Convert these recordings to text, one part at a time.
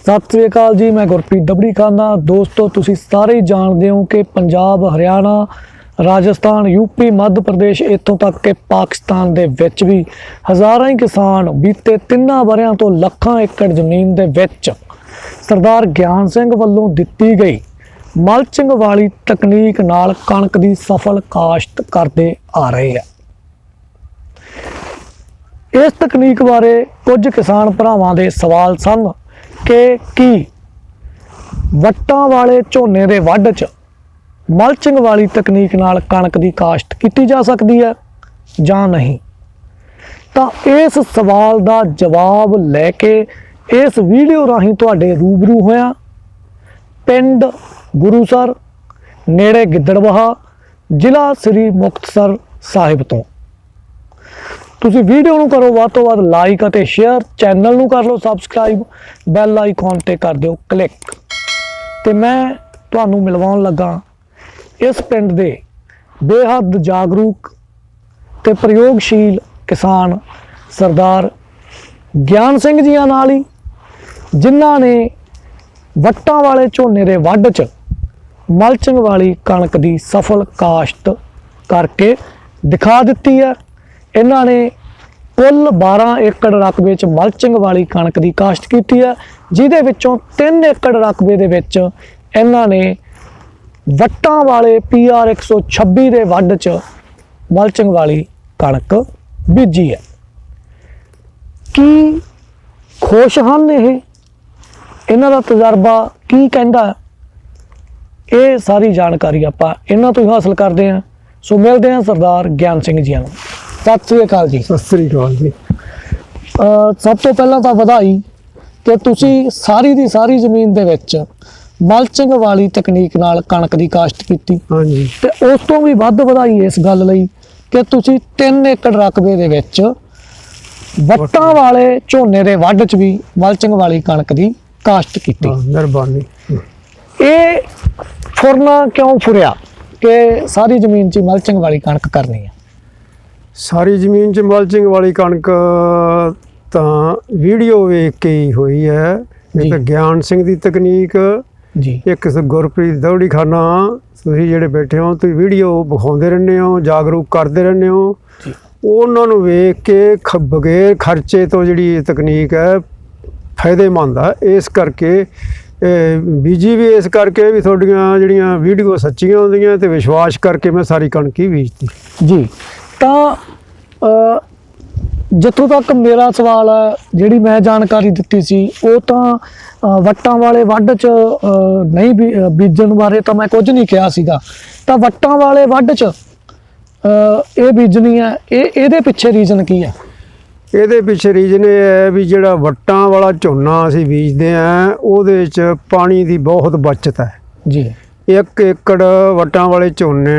ਸਤਿ ਸ੍ਰੀ ਅਕਾਲ ਜੀ, ਮੈਂ ਗੁਰਪ੍ਰੀਤ ਦਬੜੀ ਖਾਨਾ ਦੋਸਤੋ, ਤੁਸੀਂ ਸਾਰੇ ਹੀ ਜਾਣਦੇ ਹੋ ਕਿ ਪੰਜਾਬ, ਹਰਿਆਣਾ, ਰਾਜਸਥਾਨ ਯੂਪੀ ਮੱਧ ਪ੍ਰਦੇਸ਼, ਇੱਥੋਂ ਤੱਕ ਕਿ ਪਾਕਿਸਤਾਨ ਦੇ ਵਿੱਚ ਵੀ ਹਜ਼ਾਰਾਂ ਹੀ ਕਿਸਾਨ ਬੀਤੇ ਤਿੰਨਾਂ ਵਰਿਆਂ ਤੋਂ ਲੱਖਾਂ ਏਕੜ ਜ਼ਮੀਨ ਦੇ ਵਿੱਚ ਸਰਦਾਰ ਗਿਆਨ ਸਿੰਘ ਵੱਲੋਂ ਦਿੱਤੀ ਗਈ ਮਲਚਿੰਗ ਵਾਲੀ ਤਕਨੀਕ ਨਾਲ ਕਣਕ ਦੀ ਸਫਲ ਕਾਸ਼ਤ ਕਰਦੇ ਆ ਰਹੇ ਆ। ਇਸ ਤਕਨੀਕ ਬਾਰੇ ਕੁਝ ਕਿਸਾਨ ਭਰਾਵਾਂ ਦੇ ਸਵਾਲ ਸਨ। ਕਿ ਕੀ? ਵੱਟਾਂ ਵਾਲੇ ਝੋਨੇ ਦੇ ਵੱਢ 'ਚ ਮਲਚਿੰਗ ਵਾਲੀ ਤਕਨੀਕ ਨਾਲ ਕਣਕ ਦੀ ਕਾਸ਼ਤ ਕੀਤੀ ਜਾ ਸਕਦੀ ਹੈ ਜਾਂ ਨਹੀਂ? ਤਾਂ ਇਸ ਸਵਾਲ ਦਾ ਜਵਾਬ ਲੈ ਕੇ ਇਸ ਵੀਡੀਓ ਰਾਹੀਂ ਤੁਹਾਡੇ ਰੂਬਰੂ ਹੋਇਆ ਪਿੰਡ ਗੁਰੂਸਰ ਨੇੜੇ ਗਿੱਦੜਵਾਹਾ, ਜ਼ਿਲ੍ਹਾ ਸ੍ਰੀ ਮੁਕਤਸਰ ਸਾਹਿਬ ਤੋਂ। ਤੁਸੀਂ ਵੀਡੀਓ ਨੂੰ ਕਰੋ, ਵੱਧ ਤੋਂ ਵੱਧ ਲਾਈਕ ਅਤੇ ਸ਼ੇਅਰ ਚੈਨਲ ਨੂੰ ਕਰ ਲਓ ਸਬਸਕ੍ਰਾਈਬ ਬੈਲ ਆਈਕਨ ਤੇ ਕਰ ਦਿਓ ਕਲਿੱਕ ਤੇ ਮੈਂ ਤੁਹਾਨੂੰ ਮਿਲਵਾਉਣ ਲੱਗਾ ਇਸ ਪਿੰਡ ਦੇ ਬੇਹੱਦ ਜਾਗਰੂਕ ਤੇ ਪ੍ਰਯੋਗਸ਼ੀਲ ਕਿਸਾਨ ਸਰਦਾਰ ਗਿਆਨ ਸਿੰਘ ਜੀਆਂ ਨਾਲ ਹੀ, ਜਿਨ੍ਹਾਂ ਨੇ ਵੱਟਾਂ ਵਾਲੇ ਝੋਨੇ ਦੇ ਵੱਢ 'ਚ ਮਲਚਿੰਗ ਵਾਲੀ ਕਣਕ ਦੀ ਸਫਲ ਕਾਸ਼ਤ ਕਰਕੇ ਦਿਖਾ ਦਿੱਤੀ ਹੈ। ਇਹਨਾਂ ਨੇ ਕੁੱਲ 12 ਏਕੜ ਰਕਬੇ 'ਚ ਮਲਚਿੰਗ ਵਾਲੀ ਕਣਕ ਦੀ ਕਾਸ਼ਤ ਕੀਤੀ ਹੈ, ਜਿਹਦੇ ਵਿੱਚੋਂ 3 ਏਕੜ ਰਕਬੇ ਦੇ ਵਿੱਚ ਇਹਨਾਂ ਨੇ ਵੱਟਾਂ ਵਾਲੇ PR 126 ਦੇ ਵੱਢ 'ਚ ਮਲਚਿੰਗ ਵਾਲੀ ਕਣਕ ਬੀਜੀ ਹੈ। ਕੀ ਖੁਸ਼ ਹਨ ਇਹ? ਇਹਨਾਂ ਦਾ ਤਜਰਬਾ ਕੀ ਕਹਿੰਦਾ? ਇਹ ਸਾਰੀ ਜਾਣਕਾਰੀ ਆਪਾਂ ਇਹਨਾਂ ਤੋਂ ਹੀ ਹਾਸਲ ਕਰਦੇ ਹਾਂ। ਸੋ ਮਿਲਦੇ ਹਾਂ ਸਰਦਾਰ ਗਿਆਨ ਸਿੰਘ ਜੀ ਨੂੰ ਸਤਿ ਸ੍ਰੀ ਅਕਾਲ ਜੀ। ਸਤਿ ਸ੍ਰੀ ਅਕਾਲ ਜੀ। ਅਹ ਸਭ ਤੋਂ ਪਹਿਲਾਂ ਤਾਂ ਵਧਾਈ ਕਿ ਤੁਸੀਂ ਸਾਰੀ ਦੀ ਸਾਰੀ ਜ਼ਮੀਨ ਦੇ ਵਿੱਚ ਮਲਚਿੰਗ ਵਾਲੀ ਤਕਨੀਕ ਨਾਲ ਕਣਕ ਦੀ ਕਾਸ਼ਤ ਕੀਤੀ। ਹਾਂਜੀ। ਤੇ ਉਸ ਤੋਂ ਵੀ ਵੱਧ ਵਧਾਈ ਇਸ ਗੱਲ ਲਈ ਕਿ ਤੁਸੀਂ 3 ਏਕੜ ਰਕਬੇ ਦੇ ਵਿੱਚ ਵੱਟਾਂ ਵਾਲੇ ਝੋਨੇ ਦੇ ਵੱਢ 'ਚ ਵੀ ਮਲਚਿੰਗ ਵਾਲੀ ਕਣਕ ਦੀ ਕਾਸ਼ਤ ਕੀਤੀ। ਹਾਂ ਮਿਹਰਬਾਨੀ। ਇਹ ਫੁਰਨਾ ਕਿਉਂ ਫੁਰਿਆ ਕਿ ਸਾਰੀ ਜ਼ਮੀਨ 'ਚ ਹੀ ਮਲਚਿੰਗ ਵਾਲੀ ਕਣਕ ਕਰਨੀ ਹੈ ਸਾਰੀ ਜ਼ਮੀਨ 'ਚ ਮਲਚਿੰਗ ਵਾਲੀ ਕਣਕ ਤਾਂ ਵੀਡੀਓ ਵੇਖ ਕੇ ਹੀ ਹੋਈ ਹੈ। ਇਹ ਤਾਂ ਗਿਆਨ ਸਿੰਘ ਦੀ ਤਕਨੀਕ ਜੀ। ਇੱਕ ਗੁਰਪ੍ਰੀਤ ਦੌੜੀ ਖਾਨਾ ਤੁਸੀਂ ਜਿਹੜੇ ਬੈਠੇ ਹੋ ਤੁਸੀਂ ਵੀਡੀਓ ਵਿਖਾਉਂਦੇ ਰਹਿੰਦੇ ਹੋ ਜਾਗਰੂਕ ਕਰਦੇ ਰਹਿੰਦੇ ਹੋ। ਉਹਨਾਂ ਨੂੰ ਵੇਖ ਕੇ ਬਗੈਰ ਖਰਚੇ ਤੋਂ ਜਿਹੜੀ ਇਹ ਤਕਨੀਕ ਹੈ ਫਾਇਦੇਮੰਦ ਆ। ਇਸ ਕਰਕੇ ਬੀਜੀ ਵੀ ਇਸ ਕਰਕੇ ਵੀ ਤੁਹਾਡੀਆਂ ਜਿਹੜੀਆਂ ਵੀਡੀਓ ਸੱਚੀਆਂ ਹੁੰਦੀਆਂ ਤੇ ਵਿਸ਼ਵਾਸ ਕਰਕੇ ਮੈਂ ਸਾਰੀ ਕਣਕ ਹੀ ਬੀਜਤੀ। ਜੀ। ਤਾਂ ਜਿੱਥੋਂ ਤੱਕ ਮੇਰਾ ਸਵਾਲ ਹੈ ਜਿਹੜੀ ਮੈਂ ਜਾਣਕਾਰੀ ਦਿੱਤੀ ਸੀ ਉਹ ਤਾਂ ਵੱਟਾਂ ਵਾਲੇ ਵੱਢ ਚ ਨਹੀਂ ਬੀਜਣ ਬਾਰੇ ਤਾਂ ਮੈਂ ਕੁਝ ਨਹੀਂ ਕਿਹਾ ਸੀਗਾ। ਤਾਂ ਵੱਟਾਂ ਵਾਲੇ ਵੱਢ ਚ ਇਹ ਬੀਜਣੀ ਹੈ ਇਹ ਇਹਦੇ ਪਿੱਛੇ ਰੀਜ਼ਨ ਕੀ ਹੈ? ਇਹਦੇ ਪਿੱਛੇ ਰੀਜਨ ਇਹ ਹੈ ਵੀ ਜਿਹੜਾ ਵੱਟਾਂ ਵਾਲਾ ਝੋਨਾ ਅਸੀਂ ਬੀਜਦੇ ਆ ਉਹਦੇ ਵਿੱਚ ਪਾਣੀ ਦੀ ਬਹੁਤ ਬਚਤ ਹੈ। ਜੀ। ਇੱਕ ਏਕੜ ਵੱਟਾਂ ਵਾਲੇ ਝੋਨੇ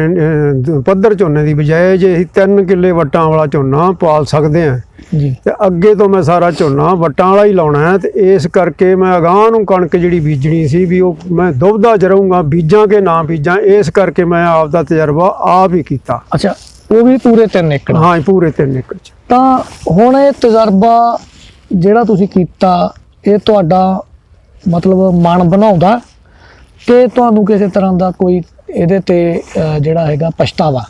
ਪੱਧਰ ਝੋਨੇ ਦੀ ਬਜਾਏ ਜੇ ਅਸੀਂ 3 ਕਿੱਲੇ ਵੱਟਾਂ ਵਾਲਾ ਝੋਨਾ ਪਾਲ ਸਕਦੇ ਆ ਜੀ। ਤੇ ਅੱਗੇ ਤੋਂ ਮੈਂ ਸਾਰਾ ਝੋਨਾ ਵੱਟਾਂ ਵਾਲਾ ਹੀ ਲਾਉਣਾ ਹੈ ਤੇ ਇਸ ਕਰਕੇ ਮੈਂ ਅਗਾਂਹ ਨੂੰ ਕਣਕ ਜਿਹੜੀ ਬੀਜਣੀ ਸੀ ਵੀ ਉਹ ਮੈਂ ਦੁਬਦਾ ਚ ਰਹੂੰਗਾ ਬੀਜਾਂ ਕਿ ਨਾ ਬੀਜਾਂ ਇਸ ਕਰਕੇ ਮੈਂ ਆਪ ਦਾ ਤਜਰਬਾ ਆਪ ਹੀ ਕੀਤਾ। ਅੱਛਾ ਉਹ ਵੀ ਪੂਰੇ 3 ਏਕੜ? ਹਾਂ ਪੂਰੇ 3 ਏਕੜ ਚ। ਤਾਂ ਹੁਣ ਇਹ ਤਜਰਬਾ ਜਿਹੜਾ ਤੁਸੀਂ ਕੀਤਾ ਇਹ ਤੁਹਾਡਾ ਮਤਲਬ ਮਨ ਬਣਾਉਂਦਾ? ਕਿ ਤੁਹਾਨੂੰ ਕਿਸੇ ਤਰ੍ਹਾਂ ਦਾ ਕੋਈ ਇਹਦੇ ਤੇ ਜਿਹੜਾ ਹੈਗਾ ਪਛਤਾਵਾ?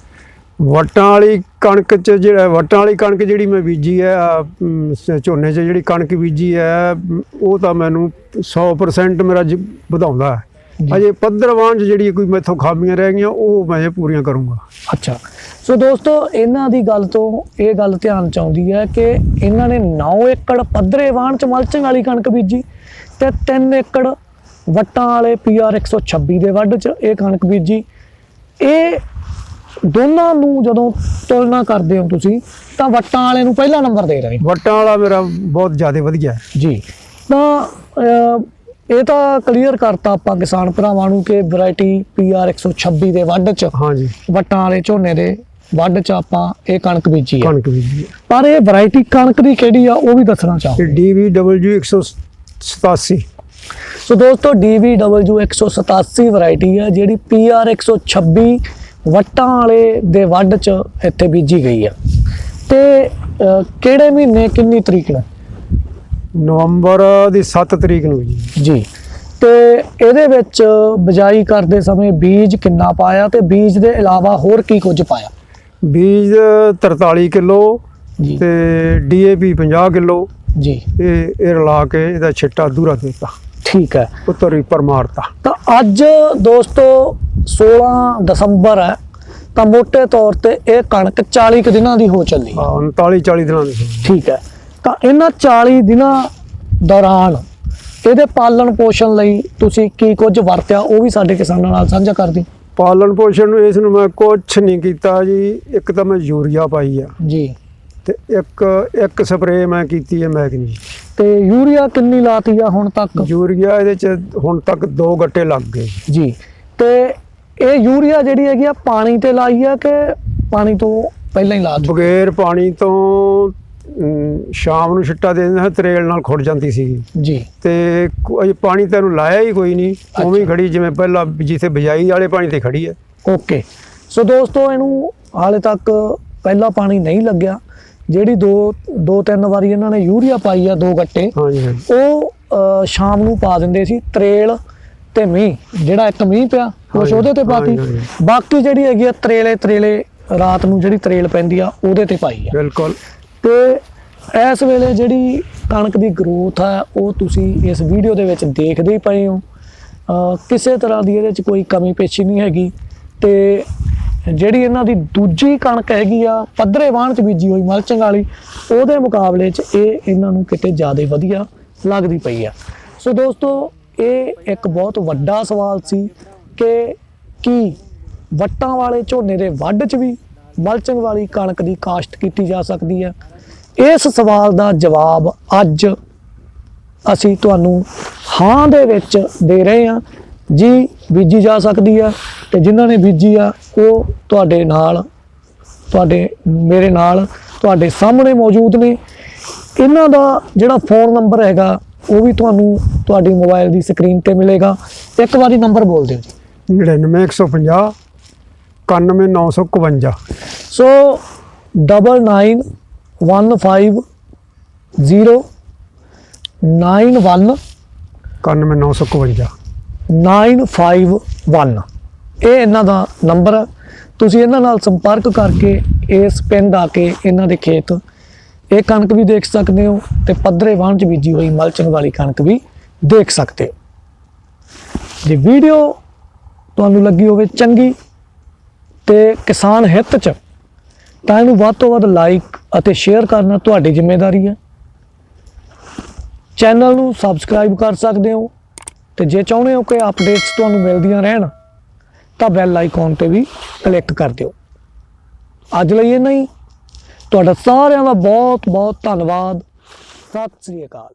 ਵਟਾਂ ਵਾਲੀ ਕਣਕ ਚ ਜਿਹੜਾ ਵਟਾਂ ਵਾਲੀ ਕਣਕ ਜਿਹੜੀ ਮੈਂ ਬੀਜੀ ਹੈ ਆਹ, ਅਮ, ਸ- ਝੋਨੇ 'ਚ ਜਿਹੜੀ ਕਣਕ ਬੀਜੀ ਹੈ ਅਮ, ਉਹ ਤਾਂ ਮੈਨੂੰ 100% ਮੇਰਾ ਜ- ਵਧਾਉਂਦਾ ਹੈ। ਜੀ। ਅਜੇ ਪੱਧਰਵਾਨ 'ਚ ਜਿਹੜੀ ਕੋਈ ਮੈਥੋਂ ਖਾਮੀਆਂ ਰਹਿ ਗਈਆਂ ਉਹ ਮੈਂ ਇਹ ਪੂਰੀਆਂ ਕਰੂੰਗਾ। ਅੱਛਾ। ਸੋ ਦੋਸਤੋ ਇਹਨਾਂ ਦੀ ਗੱਲ ਤੋਂ ਇਹ ਗੱਲ ਧਿਆਨ ਚ ਆਉਂਦੀ ਹੈ ਕਿ ਇਹਨਾਂ ਨੇ 9 ਏਕੜ ਪੱਧਰੇ ਵਾਹਣ ਚ ਮਲਚਿੰਗ ਵਾਲੀ ਕਣਕ ਬੀਜੀ ਤੇ 3 ਏਕੜ ਵੱਟਾਂ ਵਾਲੇ ਪੀਆਰ 126 ਦੇ ਵੱਢ ਚ ਇਹ ਕਣਕ ਬੀਜੀ। ਇਹ ਦੋਨਾਂ ਨੂੰ ਜਦੋਂ ਤੁਲਨਾ ਕਰਦੇ ਹੋ ਤੁਸੀਂ ਤਾਂ ਵੱਟਾਂ ਵਾਲੇ ਨੂੰ ਪਹਿਲਾ ਨੰਬਰ ਦੇ ਰਹੇ ਵਟਾਂ ਵਾਲਾ ਮੇਰਾ ਬਹੁਤ ਜ਼ਿਆਦਾ ਵਧੀਆ। ਜੀ। ਤਾਂ ਇਹ ਤਾਂ ਕਲੀਅਰ ਕਰਤਾ ਆਪਾਂ ਕਿਸਾਨ ਭਰਾਵਾਂ ਨੂੰ ਕਿ ਵੈਰਾਈਟੀ ਪੀਆਰ 126 ਦੇ ਵੱਢ ਚ ਹਾਂ ਜੀ ਵੱਟਾਂ ਵਾਲੇ ਝੋਨੇ ਦੇ ਵੱਢ ਚ ਆਪਾਂ ਇਹ ਕਣਕ ਬੀਜੀ ਹੈ। ਕਣਕ ਬੀਜੀ ਪਰ ਇਹ ਵੈਰਾਈਟੀ ਕਣਕ ਦੀ ਕਿਹੜੀ ਆ ਉਹ ਵੀ ਦੱਸਣਾ ਚਾਹੋ। ਤੇ DVW 187 ਸੋ ਦੋਸਤੋ DVW 187 ਵੈਰਾਈਟੀ ਹੈ ਜਿਹੜੀ PR 126 ਵੱਟਾਂ ਵਾਲੇ ਦੇ ਵੱਢ ਚ ਇੱਥੇ ਬੀਜੀ ਗਈ ਆ। ਤੇ ਕਿਹੜੇ ਮਹੀਨੇ ਕਿੰਨੀ ਤਰੀਕ ਨੂੰ? ਨਵੰਬਰ ਦੀ 7 ਤਰੀਕ ਨੂੰ ਜੀ। ਜੀ। ਤੇ ਇਹਦੇ ਵਿੱਚ ਬਿਜਾਈ ਕਰਦੇ ਸਮੇਂ ਬੀਜ ਕਿੰਨਾ ਪਾਇਆ ਤੇ ਬੀਜ ਦੇ ਇਲਾਵਾ ਹੋਰ ਕੀ ਕੁਝ ਪਾਇਆ? ਬੀਜ 43 ਕਿਲੋ ਜੀ। ਤੇ ਡੀਏਪੀ 50 ਕਿਲੋ ਜੀ। ਇਹ ਇਹ ਰਲਾ ਕੇ ਇਹਦਾ ਛਿੱਟਾ ਦੂਰਾ ਦਿੱਤਾ ਠੀਕ ਹੈ। ਉੱਤਰ ਰੀਪਰ ਮਾਰਤਾ ਤਾਂ ਅੱਜ ਦੋਸਤੋ 16 ਦਸੰਬਰ ਹੈ ਤਾਂ ਮੋٹے ਤੌਰ ਤੇ ਇਹ ਕਣਕ 40 ਕੁ ਦਿਨਾਂ ਦੀ ਹੋ ਚੱਲੀ। ਹੈ। ਹਾਂ, 39 40 ਦਿਨਾਂ ਦੀ। ਠੀਕ ਹੈ। ਤਾਂ ਇਹਨਾਂ 40 ਦਿਨਾਂ ਦੌਰਾਨ ਇਹਦੇ ਪਾਲਣ ਪੋਸ਼ਣ ਲਈ ਤੁਸੀਂ ਕੀ ਕੁਝ ਵਰਤਿਆ ਉਹ ਵੀ ਸਾਡੇ ਕਿਸਾਨਾਂ ਨਾਲ ਸਾਂਝਾ ਕਰ ਦਿਓ। ਪਾਲਣ ਪੋਸ਼ਣ ਨੂੰ ਇਸ ਨੂੰ ਮੈਂ ਕੁਛ ਨਹੀਂ ਕੀਤਾ ਜੀ ਇੱਕ ਤਾਂ ਮੈਂ ਯੂਰੀਆ ਪਾਈ ਆ। ਜੀ। ਤੇ ਇੱਕ ਇੱਕ ਸਪਰੇਅ ਮੈਂ ਕੀਤੀ ਹੈ ਮੈਗਨੀ। ਤੇ ਯੂਰੀਆ ਕਿੰਨੀ ਲਾਤੀ ਆ ਹੁਣ ਤੱਕ? ਯੂਰੀਆ ਇਹਦੇ ਚ ਹੁਣ ਤੱਕ ਦੋ ਗੱਟੇ ਲੱਗ ਗਏ। ਜੀ। ਤੇ ਇਹ ਯੂਰੀਆ ਜਿਹੜੀ ਹੈਗੀ ਆ ਪਾਣੀ ਤੇ ਲਾਈ ਆ ਕਿ ਪਾਣੀ ਤੋਂ ਪਹਿਲਾਂ ਹੀ ਲਾ ਦਿੱਤੀ? ਬਗੈਰ ਪਾਣੀ ਤੋਂ ਸ਼ਾਮ ਨੂੰ ਛਿੱਟਾ ਦੇ ਦਿੰਦਾ ਤਰੇਲ ਨਾਲ ਖੁੱਟ ਜਾਂਦੀ ਸੀਗੀ ਜੀ। ਤੇ ਅਜੇ ਪਾਣੀ ਤੈਨੂੰ ਲਾਇਆ ਹੀ ਕੋਈ ਨਹੀਂ। ਉਵੇਂ ਹੀ ਖੜੀ ਜਿਵੇਂ ਪਹਿਲਾਂ ਜਿੱਥੇ ਬਿਜਾਈ ਵਾਲੇ ਪਾਣੀ ਤੇ ਖੜੀ ਹੈ। ਓਕੇ। ਸੋ ਦੋਸਤੋ ਇਹਨੂੰ ਹਾਲੇ ਤੱਕ ਪਹਿਲਾ ਪਾਣੀ ਨਹੀਂ ਲੱਗਿਆ। ਜਿਹੜੀ ਦੋ ਦੋ ਤਿੰਨ ਵਾਰੀ ਇਹਨਾਂ ਨੇ ਯੂਰੀਆ ਪਾਈ ਆ ਦੋ ਗੱਟੇ ਹਾਂਜੀ ਉਹ ਸ਼ਾਮ ਨੂੰ ਪਾ ਦਿੰਦੇ ਸੀ ਤਰੇਲ ਤੇ ਮੀਂਹ ਜਿਹੜਾ ਇੱਕ ਮੀਂਹ ਪਿਆ ਹਾਂਜੀ, ਉਹਦੇ ਤੇ ਪਾਤੀ। ਬਾਕੀ ਜਿਹੜੀ ਹੈਗੀ ਆ ਤਰੇਲੇ ਤਰੇਲੇ ਰਾਤ ਨੂੰ ਜਿਹੜੀ ਤਰੇਲ ਪੈਂਦੀ ਆ ਉਹਦੇ ਤੇ ਪਾਈ ਆ। ਬਿਲਕੁਲ। ਤੇ ਇਸ ਵੇਲੇ ਜਿਹੜੀ ਕਣਕ ਦੀ ਗਰੋਥ ਹੈ ਉਹ ਤੁਸੀਂ ਇਸ ਵੀਡੀਓ ਦੇ ਵਿੱਚ ਦੇਖਦੇ ਹੀ ਪਏ ਹੋ। ਕਿਸੇ ਤਰ੍ਹਾਂ ਦੀ ਇਹਦੇ 'ਚ ਕੋਈ ਕਮੀ ਪੇਸ਼ੀ ਨਹੀਂ ਹੈਗੀ। ਤੇ ਜਿਹੜੀ ਇਹਨਾਂ ਦੀ ਦੂਜੀ ਕਣਕ ਹੈਗੀ ਆ, ਪੱਧਰੇ ਵਾਹਣ 'ਚ ਬੀਜੀ ਹੋਈ ਮਲਚਿੰਗ ਵਾਲੀ, ਉਹਦੇ ਮੁਕਾਬਲੇ 'ਚ ਇਹ ਇਹਨਾਂ ਨੂੰ ਕਿਤੇ ਜ਼ਿਆਦਾ ਵਧੀਆ ਲੱਗਦੀ ਪਈ ਆ। ਸੋ ਦੋਸਤੋ, ਇਹ ਇੱਕ ਬਹੁਤ ਵੱਡਾ ਸਵਾਲ ਸੀ ਕਿ ਕੀ ਵੱਟਾਂ ਵਾਲੇ ਝੋਨੇ ਦੇ ਵੱਢ 'ਚ ਵੀ ਮਲਚਿੰਗ ਵਾਲੀ ਕਣਕ ਦੀ ਕਾਸ਼ਤ ਕੀਤੀ ਜਾ ਸਕਦੀ ਹੈ ਇਸ ਸਵਾਲ ਦਾ ਜਵਾਬ ਅੱਜ ਅਸੀਂ ਤੁਹਾਨੂੰ ਹਾਂ ਦੇ ਵਿੱਚ ਦੇ ਰਹੇ ਹਾਂ। ਜੀ ਬੀਜੀ ਜਾ ਸਕਦੀ ਆ ਤੇ ਜਿਨ੍ਹਾਂ ਨੇ ਬੀਜੀ ਆ ਉਹ ਤੁਹਾਡੇ ਨਾਲ ਤੁਹਾਡੇ ਮੇਰੇ ਨਾਲ ਤੁਹਾਡੇ ਸਾਹਮਣੇ ਮੌਜੂਦ ਨੇ। ਇਹਨਾਂ ਦਾ ਜਿਹੜਾ ਫੋਨ ਨੰਬਰ ਹੈਗਾ ਉਹ ਵੀ ਤੁਹਾਨੂੰ ਤੁਹਾਡੀ ਮੋਬਾਈਲ ਦੀ ਸਕਰੀਨ ਤੇ ਮਿਲੇਗਾ। ਇੱਕ ਵਾਰੀ ਨੰਬਰ ਬੋਲ ਦਿਓ ਜੀ। 99150 91951 so double nine one five zero nine one 91951 951 ਇਹ ਇਹਨਾਂ ਦਾ ਨੰਬਰ ਹੈ ਤੁਸੀਂ ਇਹਨਾਂ ਨਾਲ ਸੰਪਰਕ ਕਰਕੇ ਇਸ ਪਿੰਡ ਆ ਕੇ ਇਹਨਾਂ ਦੇ ਖੇਤ ਇਹ ਕਣਕ ਵੀ ਦੇਖ ਸਕਦੇ ਹੋ ਤੇ ਪੱਧਰੇ ਵਾਹਣ ਚ ਬੀਜੀ ਹੋਈ ਮਲਚਿੰਗ ਵਾਲੀ ਕਣਕ ਵੀ ਦੇਖ ਸਕਦੇ ਹੋ। ਜੇ ਵੀਡੀਓ ਤੁਹਾਨੂੰ ਲੱਗੀ ਹੋਵੇ ਚੰਗੀ ਤੇ ਕਿਸਾਨ ਹਿੱਤ ਚ, ਤਾਂ ਇਹਨੂੰ ਵੱਧ ਤੋਂ ਵੱਧ ਲਾਈਕ ਅਤੇ ਸ਼ੇਅਰ ਕਰਨਾ ਤੁਹਾਡੀ ਜ਼ਿੰਮੇਵਾਰੀ ਹੈ ਚੈਨਲ ਨੂੰ ਸਬਸਕ੍ਰਾਈਬ ਕਰ ਸਕਦੇ ਹੋ। ਤੇ ਜੇ ਚਾਹੁੰਦੇ ਹੋ ਕਿ ਅਪਡੇਟਸ ਤੁਹਾਨੂੰ ਮਿਲਦੀਆਂ ਰਹਿਣ, ਤਾਂ ਬੈਲ ਆਈਕਨ ਤੇ ਵੀ ਕਲਿੱਕ ਕਰ ਦਿਓ। ਅੱਜ ਲਈ ਇਹ ਨਹੀਂ ਤੁਹਾਡਾ ਸਾਰਿਆਂ ਦਾ ਬਹੁਤ ਬਹੁਤ ਧੰਨਵਾਦ। ਸਤਿ ਸ੍ਰੀ ਅਕਾਲ।